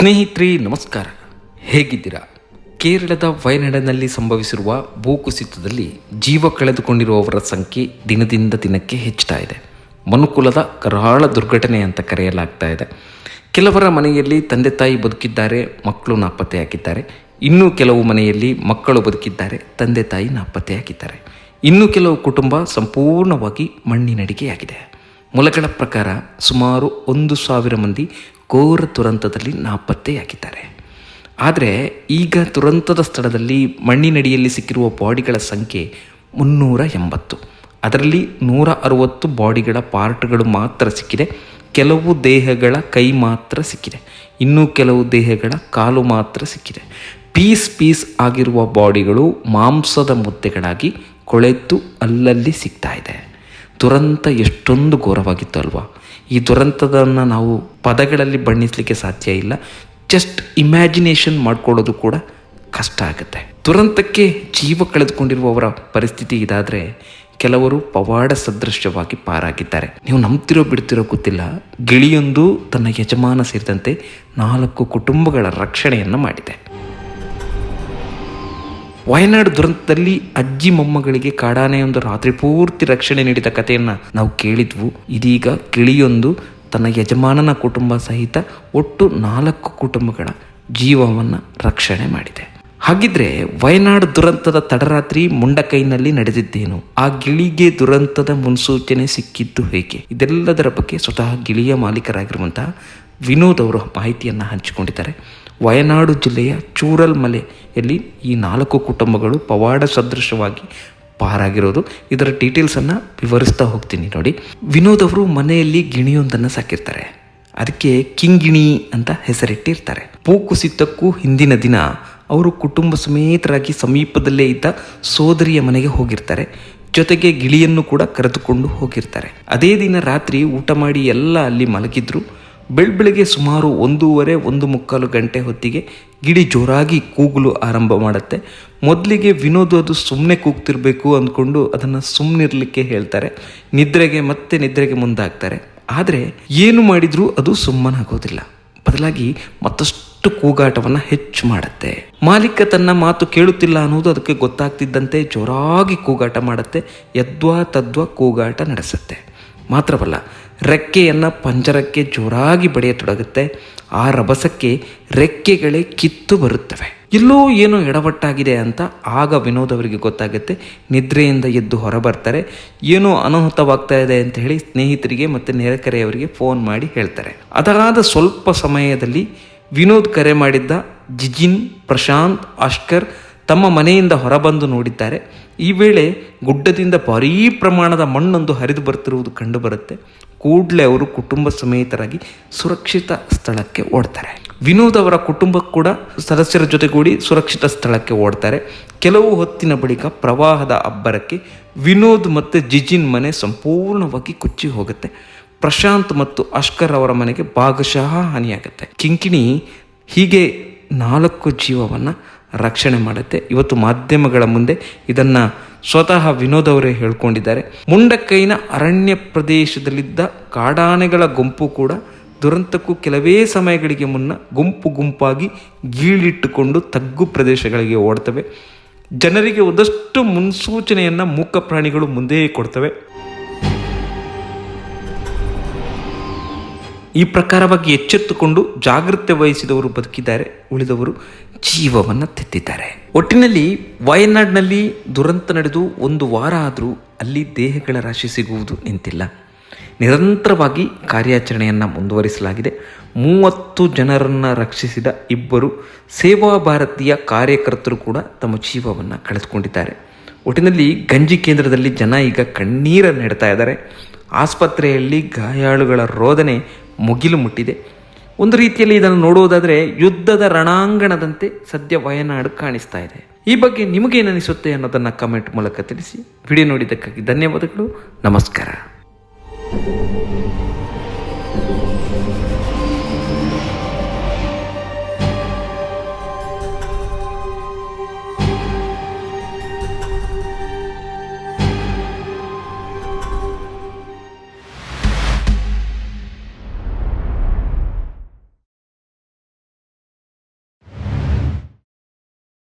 ಸ್ನೇಹಿತರೆ, ನಮಸ್ಕಾರ. ಹೇಗಿದ್ದೀರಾ? ಕೇರಳದ ವಯನಾಡಿನಲ್ಲಿ ಸಂಭವಿಸಿರುವ ಭೂಕುಸಿತದಲ್ಲಿ ಜೀವ ಕಳೆದುಕೊಂಡಿರುವವರ ಸಂಖ್ಯೆ ದಿನದಿಂದ ದಿನಕ್ಕೆ ಹೆಚ್ಚುತ್ತಾ ಇದೆ. ಮನುಕುಲದ ಕರಾಳ ದುರ್ಘಟನೆ ಅಂತ ಕರೆಯಲಾಗ್ತಾ ಇದೆ. ಕೆಲವರ ಮನೆಯಲ್ಲಿ ತಂದೆ ತಾಯಿ ಬದುಕಿದ್ದಾರೆ, ಮಕ್ಕಳು ನಾಪತ್ತೆಯಾಗಿದ್ದಾರೆ. ಇನ್ನೂ ಕೆಲವು ಮನೆಯಲ್ಲಿ ಮಕ್ಕಳು ಬದುಕಿದ್ದಾರೆ, ತಂದೆ ತಾಯಿ ನಾಪತ್ತೆಯಾಗಿದ್ದಾರೆ. ಇನ್ನು ಕೆಲವು ಕುಟುಂಬ ಸಂಪೂರ್ಣವಾಗಿ ಮಣ್ಣಿನಡಿಗೆಯಾಗಿದೆ. ಮೂಲಗಳ ಪ್ರಕಾರ ಸುಮಾರು ಒಂದು ಸಾವಿರ ಮಂದಿ ಘೋರ ದುರಂತದಲ್ಲಿ ನಾಪತ್ತೆಯಾಗಿದ್ದಾರೆ. ಆದರೆ ಈಗ ದುರಂತದ ಸ್ಥಳದಲ್ಲಿ ಮಣ್ಣಿನಡಿಯಲ್ಲಿ ಸಿಕ್ಕಿರುವ ಬಾಡಿಗಳ ಸಂಖ್ಯೆ ಮುನ್ನೂರ ಎಂಬತ್ತು. ಅದರಲ್ಲಿ ನೂರ ಅರುವತ್ತು ಬಾಡಿಗಳ ಪಾರ್ಟ್ಗಳು ಮಾತ್ರ ಸಿಕ್ಕಿದೆ. ಕೆಲವು ದೇಹಗಳ ಕೈ ಮಾತ್ರ ಸಿಕ್ಕಿದೆ. ಇನ್ನೂ ಕೆಲವು ದೇಹಗಳ ಕಾಲು ಮಾತ್ರ ಸಿಕ್ಕಿದೆ. ಪೀಸ್ ಪೀಸ್ ಆಗಿರುವ ಬಾಡಿಗಳು ಮಾಂಸದ ಮುದ್ದೆಗಳಾಗಿ ಕೊಳೆತು ಅಲ್ಲಲ್ಲಿ ಸಿಗ್ತಾ ಇದೆ. ದುರಂತ ಎಷ್ಟೊಂದು ಘೋರವಾಗಿತ್ತು ಅಲ್ವಾ? ಈ ದುರಂತದನ್ನು ನಾವು ಪದಗಳಲ್ಲಿ ಬಣ್ಣಿಸಲಿಕ್ಕೆ ಸಾಧ್ಯ ಇಲ್ಲ. ಜಸ್ಟ್ ಇಮ್ಯಾಜಿನೇಷನ್ ಮಾಡ್ಕೊಳ್ಳೋದು ಕೂಡ ಕಷ್ಟ ಆಗುತ್ತೆ. ದುರಂತಕ್ಕೆ ಜೀವ ಕಳೆದುಕೊಂಡಿರುವವರ ಪರಿಸ್ಥಿತಿ ಇದಾದರೆ ಕೆಲವರು ಪವಾಡ ಸದೃಶ್ಯವಾಗಿ ಪಾರಾಗಿದ್ದಾರೆ. ನೀವು ನಂಬ್ತಿರೋ ಬಿಡ್ತಿರೋ ಗೊತ್ತಿಲ್ಲ. ಗಿಳಿಯೊಂದು ತನ್ನ ಯಜಮಾನ ಸೇರಿದಂತೆ ನಾಲ್ಕು ಕುಟುಂಬಗಳ ರಕ್ಷಣೆಯನ್ನು ಮಾಡಿದೆ. ವಯನಾಡು ದುರಂತದಲ್ಲಿ ಅಜ್ಜಿ ಮೊಮ್ಮಗಳಿಗೆ ಕಾಡಾನೆಯೊಂದು ರಾತ್ರಿ ಪೂರ್ತಿ ರಕ್ಷಣೆ ನೀಡಿದ ಕಥೆಯನ್ನು ನಾವು ಕೇಳಿದ್ವು. ಇದೀಗ ಕಿಳಿಯೊಂದು ತನ್ನ ಯಜಮಾನನ ಕುಟುಂಬ ಸಹಿತ ಒಟ್ಟು ನಾಲ್ಕು ಕುಟುಂಬಗಳ ಜೀವವನ್ನು ರಕ್ಷಣೆ ಮಾಡಿದೆ. ಹಾಗಿದ್ರೆ ವಯನಾಡು ದುರಂತದ ತಡರಾತ್ರಿ ಮುಂಡಕೈನಲ್ಲಿ ನಡೆದಿದ್ದೇನು? ಆ ಗಿಳಿಗೆ ದುರಂತದ ಮುನ್ಸೂಚನೆ ಸಿಕ್ಕಿದ್ದು ಹೇಗೆ? ಇದೆಲ್ಲದರ ಬಗ್ಗೆ ಸ್ವತಃ ಗಿಳಿಯ ಮಾಲೀಕರಾಗಿರುವಂತಹ ವಿನೋದ್ ಅವರು ಮಾಹಿತಿಯನ್ನು ಹಂಚಿಕೊಂಡಿದ್ದಾರೆ. ವಯನಾಡು ಜಿಲ್ಲೆಯ ಚೂರಲ್ಮಲೆಯಲ್ಲಿ ಈ ನಾಲ್ಕು ಕುಟುಂಬಗಳು ಪವಾಡ ಸದೃಶವಾಗಿ ಪಾರಾಗಿರೋದು. ಇದರ ಡೀಟೇಲ್ಸನ್ನು ವಿವರಿಸ್ತಾ ಹೋಗ್ತೀನಿ ನೋಡಿ. ವಿನೋದ್ ಅವರು ಮನೆಯಲ್ಲಿ ಗಿಣಿಯೊಂದನ್ನು ಸಾಕಿರ್ತಾರೆ. ಅದಕ್ಕೆ ಕಿಂಗಿಣಿ ಅಂತ ಹೆಸರಿಟ್ಟಿರ್ತಾರೆ. ಭೂಕುಸಿತಕ್ಕೂ ಹಿಂದಿನ ದಿನ ಅವರು ಕುಟುಂಬ ಸಮೇತರಾಗಿ ಸಮೀಪದಲ್ಲೇ ಇದ್ದ ಸೋದರಿಯ ಮನೆಗೆ ಹೋಗಿರ್ತಾರೆ. ಜೊತೆಗೆ ಗಿಳಿಯನ್ನು ಕೂಡ ಕರೆದುಕೊಂಡು ಹೋಗಿರ್ತಾರೆ. ಅದೇ ದಿನ ರಾತ್ರಿ ಊಟ ಮಾಡಿ ಎಲ್ಲ ಅಲ್ಲಿ ಮಲಗಿದ್ರು. ಬೆಳ್ಬೆಳಗ್ಗೆ ಸುಮಾರು ಒಂದೂವರೆ, ಒಂದು ಮುಕ್ಕಾಲು ಗಂಟೆ ಹೊತ್ತಿಗೆ ಗಿಡಿ ಜೋರಾಗಿ ಕೂಗಲು ಆರಂಭ ಮಾಡುತ್ತೆ. ಮೊದಲಿಗೆ ವಿನೋದ್ ಅದು ಸುಮ್ಮನೆ ಕೂಗ್ತಿರ್ಬೇಕು ಅಂದ್ಕೊಂಡು ಅದನ್ನು ಸುಮ್ಮನಿರಲಿಕ್ಕೆ ಹೇಳ್ತಾರೆ. ನಿದ್ರೆಗೆ ಮತ್ತೆ ನಿದ್ರೆಗೆ ಮುಂದಾಗ್ತಾರೆ. ಆದರೆ ಏನು ಮಾಡಿದರೂ ಅದು ಸುಮ್ಮನಾಗೋದಿಲ್ಲ. ಬದಲಾಗಿ ಮತ್ತಷ್ಟು ಕೂಗಾಟವನ್ನು ಹೆಚ್ಚು ಮಾಡುತ್ತೆ. ಮಾಲೀಕ ತನ್ನ ಮಾತು ಕೇಳುತ್ತಿಲ್ಲ ಅನ್ನೋದು ಅದಕ್ಕೆ ಗೊತ್ತಾಗ್ತಿದ್ದಂತೆ ಜೋರಾಗಿ ಕೂಗಾಟ ಮಾಡುತ್ತೆ. ಯದ್ವಾ ತದ್ವಾ ಕೂಗಾಟ ನಡೆಸುತ್ತೆ. ಮಾತ್ರವಲ್ಲ, ರೆಕ್ಕೆಯನ್ನು ಪಂಜರಕ್ಕೆ ಜೋರಾಗಿ ಬಡಿಯತೊಡಗುತ್ತೆ. ಆ ರಭಸಕ್ಕೆ ರೆಕ್ಕೆಗಳೇ ಕಿತ್ತು ಬರುತ್ತವೆ. ಎಲ್ಲೋ ಏನೋ ಎಡವಟ್ಟಾಗಿದೆ ಅಂತ ಆಗ ವಿನೋದ್ ಅವರಿಗೆ ಗೊತ್ತಾಗುತ್ತೆ. ನಿದ್ರೆಯಿಂದ ಎದ್ದು ಹೊರಬರ್ತಾರೆ. ಏನೋ ಅನಾಹುತವಾಗ್ತಾ ಇದೆ ಅಂತ ಹೇಳಿ ಸ್ನೇಹಿತರಿಗೆ ಮತ್ತು ನೆರೆಕರೆಯವರಿಗೆ ಫೋನ್ ಮಾಡಿ ಹೇಳ್ತಾರೆ. ಅದರಾದ ಸ್ವಲ್ಪ ಸಮಯದಲ್ಲಿ ವಿನೋದ್ ಕರೆ ಮಾಡಿದ್ದ ಜಿಜಿನ್, ಪ್ರಶಾಂತ್ ಅಷ್ಕರ್ ತಮ್ಮ ಮನೆಯಿಂದ ಹೊರಬಂದು ನೋಡಿದ್ದಾರೆ. ಈ ವೇಳೆ ಗುಡ್ಡದಿಂದ ಭಾರೀ ಪ್ರಮಾಣದ ಮಣ್ಣೊಂದು ಹರಿದು ಬರ್ತಿರುವುದು ಕಂಡುಬರುತ್ತೆ. ಕೂಡಲೇ ಅವರು ಕುಟುಂಬ ಸಮೇತರಾಗಿ ಸುರಕ್ಷಿತ ಸ್ಥಳಕ್ಕೆ ಓಡ್ತಾರೆ. ವಿನೋದ್ ಅವರ ಕುಟುಂಬ ಕೂಡ ಸದಸ್ಯರ ಜೊತೆಗೂಡಿ ಸುರಕ್ಷಿತ ಸ್ಥಳಕ್ಕೆ ಓಡ್ತಾರೆ. ಕೆಲವು ಹೊತ್ತಿನ ಬಳಿಕ ಪ್ರವಾಹದ ಅಬ್ಬರಕ್ಕೆ ವಿನೋದ್ ಮತ್ತು ಜಿಜಿನ್ ಮನೆ ಸಂಪೂರ್ಣವಾಗಿ ಕುಚ್ಚಿ ಹೋಗುತ್ತೆ. ಪ್ರಶಾಂತ್ ಮತ್ತು ಅಷ್ಕರ್ ಅವರ ಮನೆಗೆ ಭಾಗಶಃ ಹಾನಿಯಾಗುತ್ತೆ. ಕಿಂಕಿಣಿ ಹೀಗೆ ನಾಲ್ಕು ಜೀವವನ್ನು ರಕ್ಷಣೆ ಮಾಡುತ್ತೆ. ಇವತ್ತು ಮಾಧ್ಯಮಗಳ ಮುಂದೆ ಇದನ್ನು ಸ್ವತಃ ವಿನೋದ್ ಅವರೇ ಹೇಳ್ಕೊಂಡಿದ್ದಾರೆ. ಮುಂಡಕ್ಕೈನ ಅರಣ್ಯ ಪ್ರದೇಶದಲ್ಲಿದ್ದ ಕಾಡಾನೆಗಳ ಗುಂಪು ಕೂಡ ದುರಂತಕ್ಕೂ ಕೆಲವೇ ಸಮಯಗಳಿಗೆ ಮುನ್ನ ಗುಂಪು ಗುಂಪಾಗಿ ಗೀಳಿಟ್ಟುಕೊಂಡು ತಗ್ಗು ಪ್ರದೇಶಗಳಿಗೆ ಓಡ್ತವೆ. ಜನರಿಗೆ ಒಂದಷ್ಟು ಮುನ್ಸೂಚನೆಯನ್ನು ಮೂಕ ಪ್ರಾಣಿಗಳು ಮುಂದೆಯೇ ಕೊಡ್ತವೆ. ಈ ಪ್ರಕಾರವಾಗಿ ಎಚ್ಚೆತ್ತುಕೊಂಡು ಜಾಗೃತೆ ವಹಿಸಿದವರು ಬದುಕಿದ್ದಾರೆ, ಉಳಿದವರು ಜೀವವನ್ನು ತೆತ್ತಿದ್ದಾರೆ. ಒಟ್ಟಿನಲ್ಲಿ ವಯನಾಡ್ನಲ್ಲಿ ದುರಂತ ನಡೆದು ಒಂದು ವಾರ ಆದರೂ ಅಲ್ಲಿ ದೇಹಗಳ ರಾಶಿ ಸಿಗುವುದು ನಿಂತಿಲ್ಲ. ನಿರಂತರವಾಗಿ ಕಾರ್ಯಾಚರಣೆಯನ್ನು ಮುಂದುವರಿಸಲಾಗಿದೆ. ಮೂವತ್ತು ಜನರನ್ನು ರಕ್ಷಿಸಿದ ಇಬ್ಬರು ಸೇವಾ ಭಾರತೀಯ ಕಾರ್ಯಕರ್ತರು ಕೂಡ ತಮ್ಮ ಜೀವವನ್ನು ಕಳೆದುಕೊಂಡಿದ್ದಾರೆ. ಒಟ್ಟಿನಲ್ಲಿ ಗಂಜಿ ಕೇಂದ್ರದಲ್ಲಿ ಜನ ಈಗ ಕಣ್ಣೀರನ್ನು ನೆಡ್ತಾ ಇದ್ದಾರೆ. ಆಸ್ಪತ್ರೆಯಲ್ಲಿ ಗಾಯಾಳುಗಳ ರೋದನೆ ಮುಗಿಲು ಮುಟ್ಟಿದೆ. ಒಂದು ರೀತಿಯಲ್ಲಿ ಇದನ್ನು ನೋಡುವುದಾದರೆ ಯುದ್ಧದ ರಣಾಂಗಣದಂತೆ ಸದ್ಯ ವಯನಾಡು ಕಾಣಿಸ್ತಾ ಇದೆ. ಈ ಬಗ್ಗೆ ನಿಮಗೇನಿಸುತ್ತೆ ಅನ್ನೋದನ್ನು ಕಮೆಂಟ್ ಮೂಲಕ ತಿಳಿಸಿ. ವಿಡಿಯೋ ನೋಡಿದ್ದಕ್ಕಾಗಿ ಧನ್ಯವಾದಗಳು. ನಮಸ್ಕಾರ.